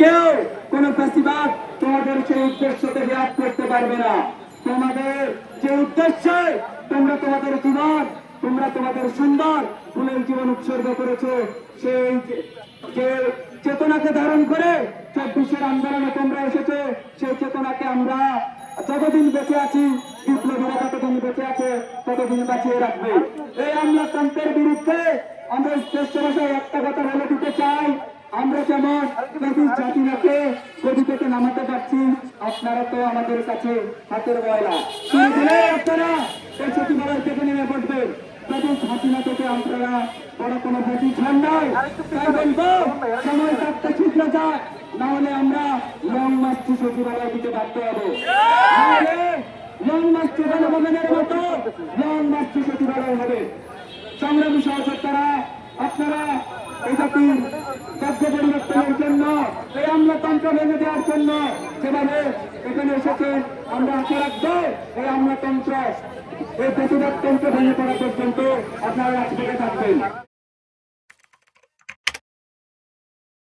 কেউ কোন ফেস্টিভাল তোমাদের সেই উদ্দেশ্যকে ব্যাপ করতে পারবে না। তোমাদের যে উদ্দেশ্যে, তোমরা তোমাদের জীবন, তোমরা তোমাদের সুন্দর ফুলের জীবন উৎসর্গ করেছ। সেই চেতনাকে ধারণ করে চব্বিশের আন্দোলনে তোমরা এসেছে, সেই চেতনাকে আমরা যতদিন বেঁচে আছি, বিপ্লবীরা যতদিন বেঁচে আছে, ততদিন বাঁচিয়ে রাখবে। এই আমলাতন্ত্রের বিরুদ্ধে আমরা ভাষায় একটা কথা আমরা ব্রিটিশ জাতিনাকে গদি থেকে নামাতে পারছি, আপনারা তো আমাদের কাছে হাতের ময়লা। আপনারা? এই সচিবালয় থেকে নেমে পড়বেন ব্রিটিশ হাসিনা থেকে আপনারা বড় কোনো হন নাই। তাই বলব, সময় থাকতে ছিদ্র যাক না হলে আমরা লং মার্চি সচিবালয় দিতে বাধ্য হব। লং মার্চি গণভবনের মতো লং মার্চি সচিবালয় হবে। সংগ্রামী সহযোদ্ধারা, আপনারা এই জাতির পরিবর্তনের জন্য, এই আমলাতন্ত্র ভেঙে দেওয়ার জন্য যেভাবে এখানে এসেছেন আমরা আশা রাখব এই আমলাতন্ত্র, এই প্রতিবাদতন্ত্র ভেঙে পড়া পর্যন্ত আপনারা থাকবেন।